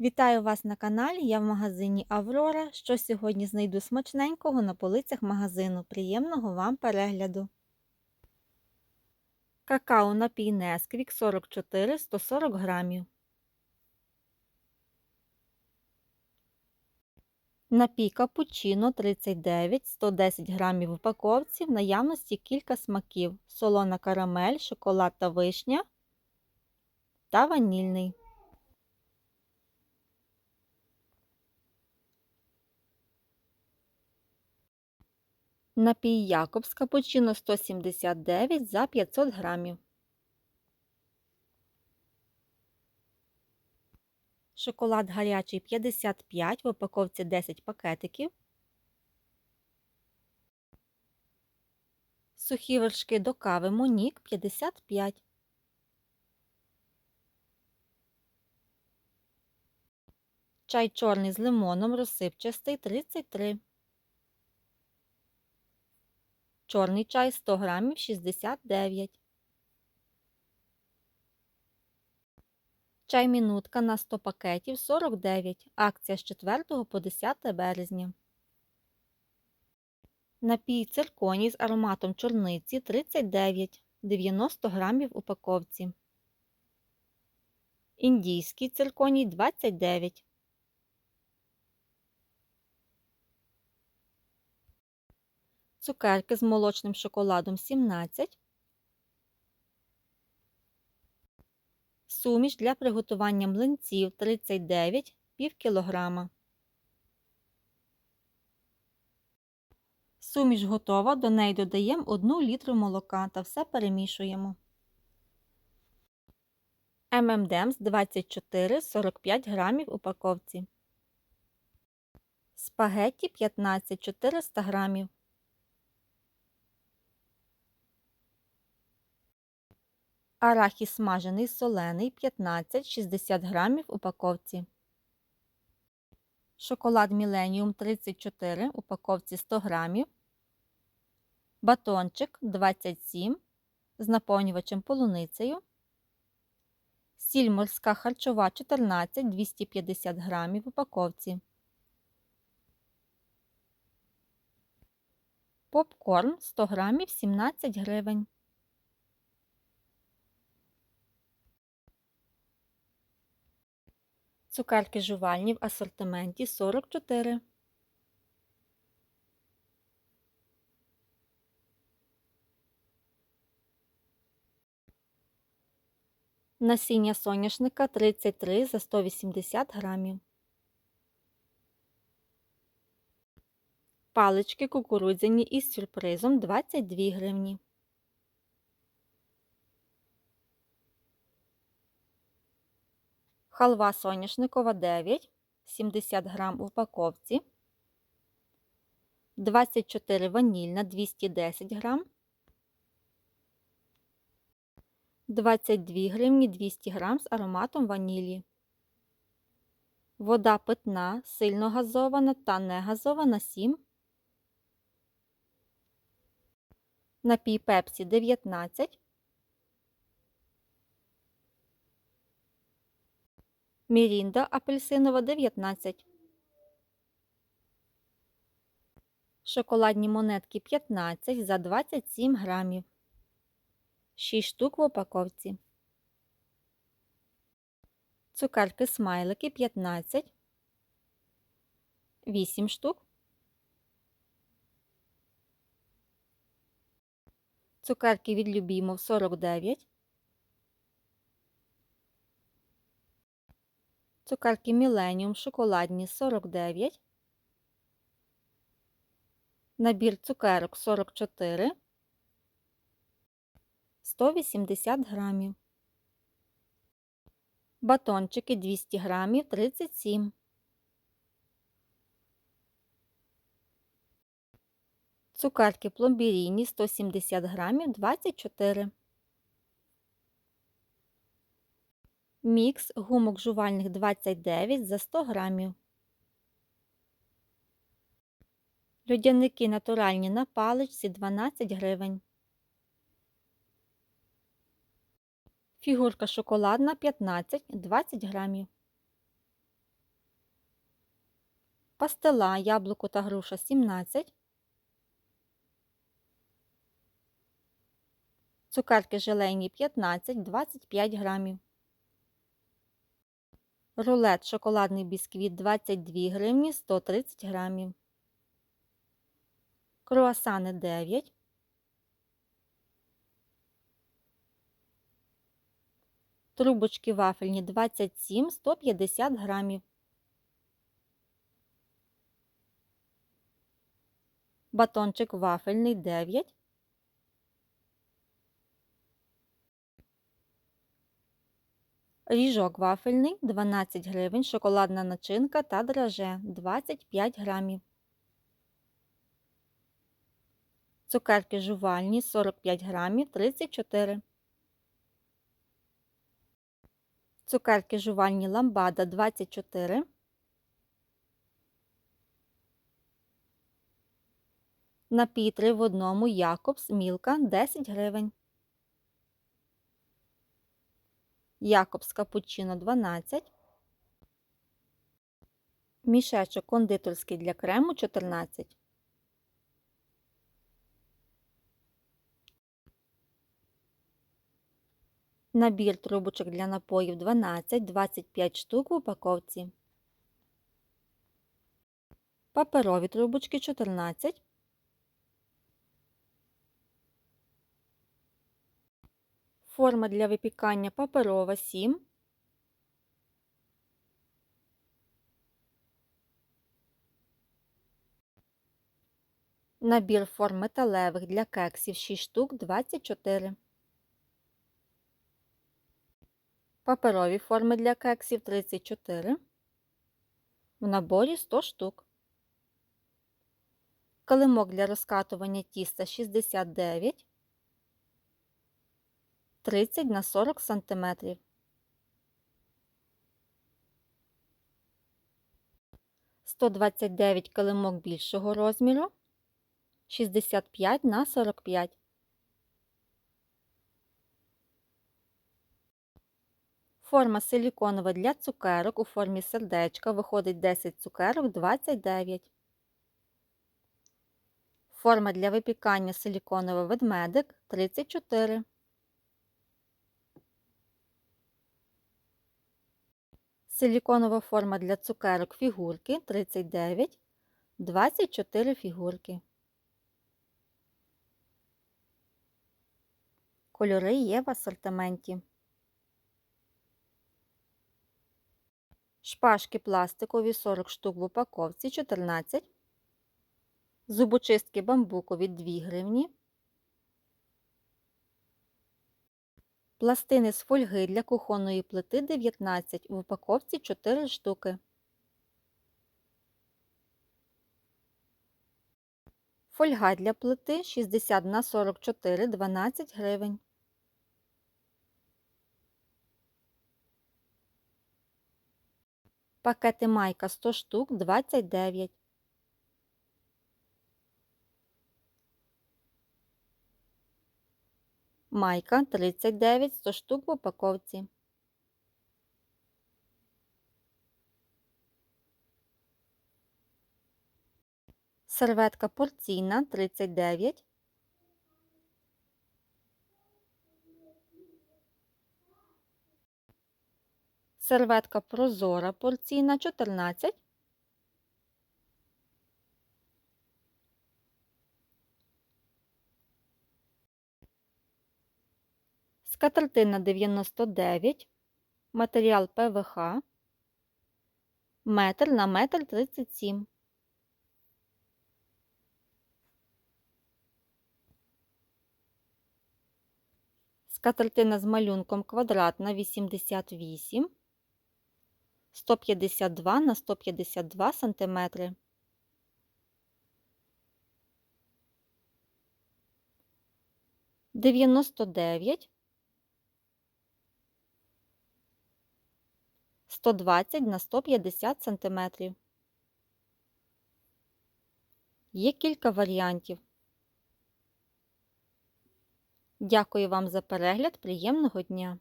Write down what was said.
Вітаю вас на каналі. Я в магазині Аврора. Що сьогодні знайду смачненького на полицях магазину. Приємного вам перегляду. Какао напій Несквік 44 140 грамів. Напій капучино 39 110 грамів в упаковці. В наявності кілька смаків: солона карамель, шоколад та вишня та ванільний. Напій Якобс капучино 179 за 500 грамів. Шоколад гарячий 55 в упаковці 10 пакетиків. Сухі вершки до кави Монік 55. Чай чорний з лимоном розсипчастий 33. Чорний чай 100 грамів 69. Чай мінутка на 100 пакетів 49. Акція з 4 по 10 березня. Напій цирконій з ароматом чорниці 39 90 грамів упаковці. Індійський цирконій 29. Цукерки з молочним шоколадом 17. Суміш для приготування млинців 39 пів кілограма. Суміш готова, до неї додаємо 1 літру молока та все перемішуємо. ММДМС 24-45 грамів упаковці. Спагетті 15-400 грамів. Арахіс смажений солений 15-60 грамів упаковці. Шоколад Міленіум 34 в упаковці 100 грамів. Батончик 27 з наповнювачем полуницею. Сіль морська харчова 14 250 грамів в упаковці. Попкорн 100 грамів 17 гривень. Цукерки жувальні в асортименті 44. Насіння соняшника 33 за 180 грамів. Палички кукурудзяні із сюрпризом 22 гривні. Халва соняшникова 9, 70 грам у упаковці. 24 ванільна 210 грам. 22 гривні 200 грам з ароматом ванілі. Вода питна, сильно газована та не газована 7. Напій пепсі 19. Мірінда апельсинова 19. Шоколадні монетки 15 за 27 грамів. 6 штук в упаковці. Цукерки смайлики 15. 8 штук. Цукерки від Любімов 49. Цукерки Міленіум шоколадні 49. Набір цукерок 44. 180 грамів. Батончики 200 грамів 37. Цукерки пломбірійні 170 грамів 24. Мікс гумок жувальних 29 за 100 грамів. Людяники натуральні на паличці 12 гривень. Фігурка шоколадна 15-20 грамів. Пастила, яблуко та груша 17. Цукерки желейні 15-25 грамів. Рулет шоколадний бісквіт 22 гривні 130 грамів. Круасани 9. Трубочки вафельні 27 150 грамів. Батончик вафельний 9. Ріжок вафельний 12 гривень, шоколадна начинка та драже 25 грамів. Цукерки жувальні 45 грамів 34. Цукерки жувальні ламбада 24. Напій 3 в одному Якобс Мілка 10 гривень. Якобс капучино 12. Мішечок кондитерський для крему 14. Набір трубочок для напоїв 12, 25 штук в упаковці. Паперові трубочки 14. Форма для випікання паперова 7. Набір форм металевих для кексів 6 штук 24. Паперові форми для кексів 34. В наборі 100 штук. Килимок для розкатування тіста 69. 30 на 40 см. Сто двадцять дев'ять килимок більшого розміру, 65 на 45. Форма силіконова для цукерок у формі сердечка виходить 10 цукерок 29. Форма для випікання силіконова ведмедик 34. Силіконова форма для цукерок фігурки 39, 24 фігурки. Кольори є в асортименті. Шпажки пластикові 40 штук в упаковці 14. Зубочистки бамбукові 2 гривні. Пластини з фольги для кухонної плити 19, в упаковці 4 штуки. Фольга для плити 60 на 44 12 гривень. Пакети майка 100 штук 29. Майка 39 100 штук в упаковці. Серветка порційна 39. Серветка прозора порційна 14. Скатертина 99, матеріал ПВХ, метр на метр 37. Скатертина з малюнком квадратна 88, 152 на 152 сантиметри. Дев'яносто дев'ять 120 на 150 см. Є кілька варіантів. Дякую вам за перегляд. Приємного дня!